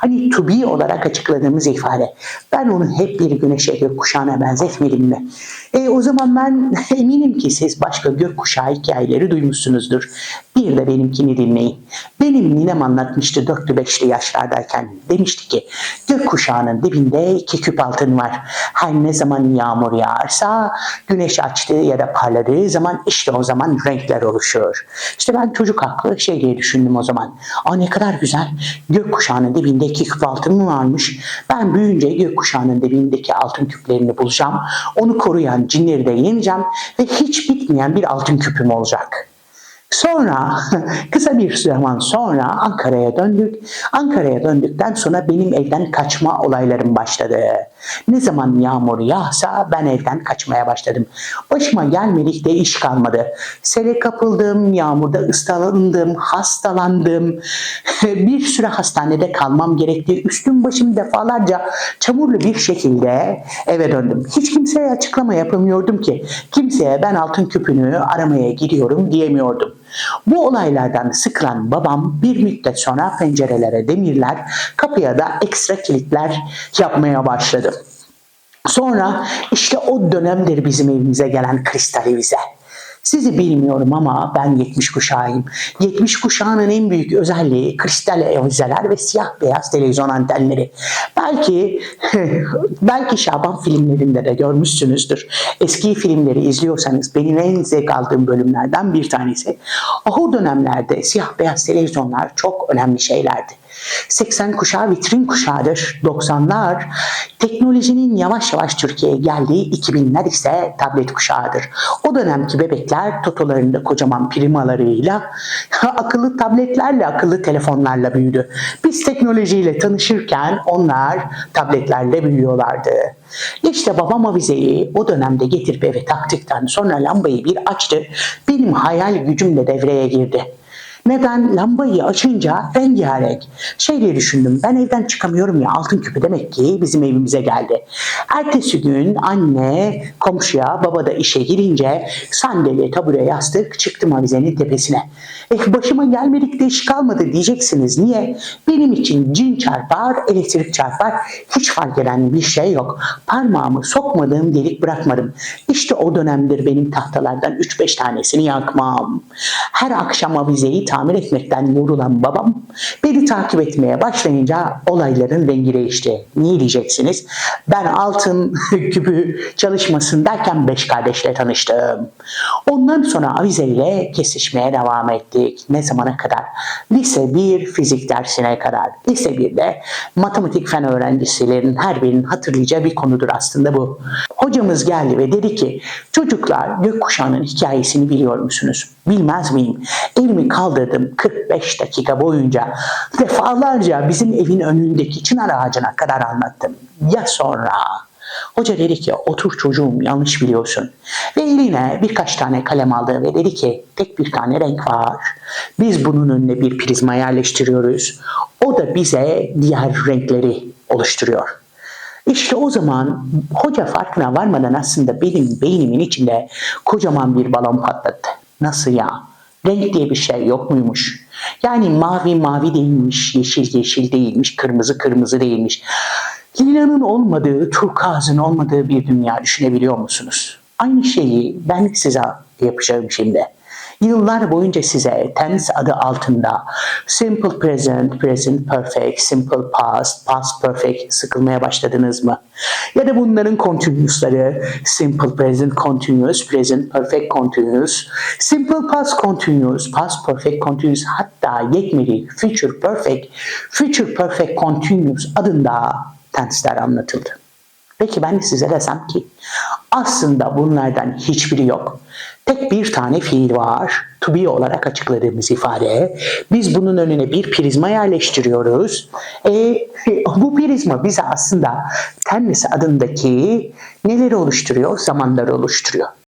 Hani to be olarak açıkladığımız ifade. Ben onu hep bir güneşe gökkuşağına benzetmedim mi? E, o zaman ben eminim ki siz başka gökkuşağı hikayeleri duymuşsunuzdur. Bir de benimkini dinleyin. Benim ninem anlatmıştı dörtlü beşli yaşlardayken. Demişti ki gökkuşağının dibinde iki küp altın var. Her ne zaman yağmur yağarsa güneş açtığı ya da parladığı zaman işte o zaman renkler oluşuyor. İşte ben çocuk aklı şey diye düşündüm o zaman. Aa ne kadar güzel. Gökkuşağının dibinde iki küp altın mı varmış? Ben büyüyünce gökkuşağının dibindeki altın küplerini bulacağım. Onu koruyan cinleri de yeneceğim ve hiç bitmeyen bir altın küpüm olacak. Sonra kısa bir zaman sonra Ankara'ya döndük. Ankara'ya döndükten sonra benim evden kaçma olaylarım başladı. Ne zaman yağmur yağsa ben evden kaçmaya başladım. Başıma gelmedik de iş kalmadı. Sele kapıldım, yağmurda ıslandım, hastalandım. bir süre hastanede kalmam gerekti. Üstüm başım defalarca çamurlu bir şekilde eve döndüm. Hiç kimseye açıklama yapamıyordum ki. Kimseye ben altın küpünü aramaya gidiyorum diyemiyordum. Bu olaylardan sıkılan babam bir müddet sonra pencerelere demirler, kapıya da ekstra kilitler yapmaya başladı. Sonra işte o dönemdir bizim evimize gelen kristalize. Sizi bilmiyorum ama ben 70 kuşağıyım. 70 kuşağının en büyük özelliği kristal avizeler ve siyah beyaz televizyon antenleri. Belki belki Şaban filmlerinde de görmüşsünüzdür. Eski filmleri izliyorsanız benim en zevk aldığım bölümlerden bir tanesi. O dönemlerde siyah beyaz televizyonlar çok önemli şeylerdi. 80 kuşağı vitrin kuşağıdır. 90'lar teknolojinin yavaş yavaş Türkiye'ye geldiği 2000'ler ise tablet kuşağıdır. O dönemki bebekler totolarında kocaman primalarıyla akıllı tabletlerle, akıllı telefonlarla büyüdü. Biz teknolojiyle tanışırken onlar tabletlerle büyüyorlardı. İşte babam avizeyi o dönemde getirip eve taktıktan sonra lambayı bir açtı. Benim hayal gücüm de devreye girdi. Neden? Lambayı açınca rengarenk. Şey diye düşündüm. Ben evden çıkamıyorum ya altın küpü demek ki bizim evimize geldi. Ertesi gün anne komşuya baba da işe girince sandalye tabure yastık çıktım avizenin tepesine. Eh başıma gelmedik de iş kalmadı diyeceksiniz. Niye? Benim için cin çarpar, elektrik çarpar. Hiç fark eden bir şey yok. Parmağımı sokmadığım delik bırakmadım. İşte o dönemdir benim tahtalardan 3-5 tanesini yakmam. Her akşam avizeyi tamir etmekten yorulan babam beni takip etmeye başlayınca olayların rengi değişti. Niye diyeceksiniz? Ben altın küpü çalışmasındayken beş kardeşle tanıştım. Ondan sonra avizeyle kesişmeye devam ettik. Ne zamana kadar? Lise 1 fizik dersine kadar. Lise 1'de matematik fen öğrencilerinin her birinin hatırlayacağı bir konudur aslında bu. Hocamız geldi ve dedi ki çocuklar gökkuşağının hikayesini biliyor musunuz? Bilmez miyim? Elimi kaldırdım 45 dakika boyunca defalarca bizim evin önündeki çınar ağacına kadar anlattım. Ya sonra? Hoca dedi ki otur çocuğum yanlış biliyorsun. Eline birkaç tane kalem aldı ve dedi ki tek bir tane renk var. Biz bunun önüne bir prizma yerleştiriyoruz. O da bize diğer renkleri oluşturuyor. İşte o zaman hoca farkına varmadan aslında benim beynimin içinde kocaman bir balon patladı. Nasıl ya? Renk diye bir şey yok muymuş? Yani mavi mavi değilmiş, yeşil yeşil değilmiş, kırmızı kırmızı değilmiş. Lilanın olmadığı, turkuazın olmadığı bir dünya düşünebiliyor musunuz? Aynı şeyi ben size yapacağım şimdi. Yıllar boyunca size tense adı altında simple present, present perfect, simple past, past perfect sıkılmaya başladınız mı? Ya da bunların continuous'ları simple present continuous, present perfect continuous, simple past continuous, past perfect continuous hatta yetmedi future perfect, future perfect continuous adında tensler anlatıldı. Peki ben size desem ki aslında bunlardan hiçbiri yok. Tek bir tane fiil var. To be olarak açıkladığımız ifade. Biz bunun önüne bir prizma yerleştiriyoruz. E, bu prizma bize aslında tennis adındaki neleri oluşturuyor? Zamanları oluşturuyor.